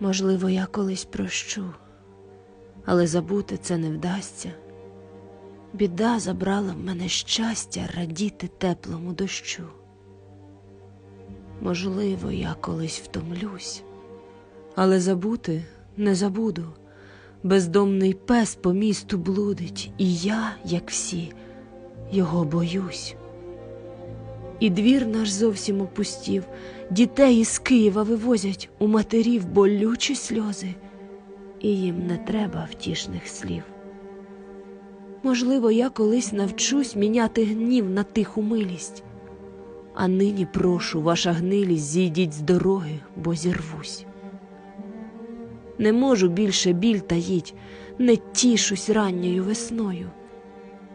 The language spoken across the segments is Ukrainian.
Можливо, я колись прощу, але забути це не вдасться. Біда забрала в мене щастя радіти теплому дощу. Можливо, я колись втомлюсь, але забути не забуду. Бездомний пес по місту блудить, і я, як всі, його боюсь. І двір наш зовсім опустів, дітей із Києва вивозять у матерів болючі сльози, і їм не треба втішних слів. Можливо, я колись навчусь міняти гнів на тиху милість, а нині прошу, ваша гнилість, зійдіть з дороги, бо зірвусь. Не можу більше біль таїть, не тішусь ранньою весною.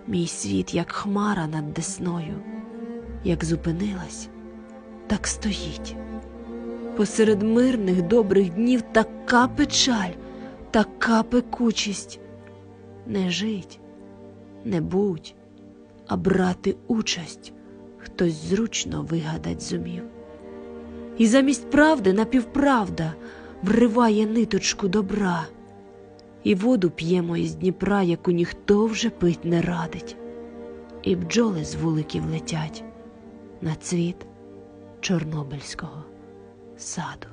Мій світ, як хмара над десною, як зупинилась, так стоїть. Посеред мирних добрих днів така печаль, така пекучість. Не жить, не будь, а брати участь хтось зручно вигадать зумів. І замість правди напівправда вриває ниточку добра, і воду п'ємо із Дніпра, яку ніхто вже пить не радить, і бджоли з вуликів летять на цвіт Чорнобильського саду.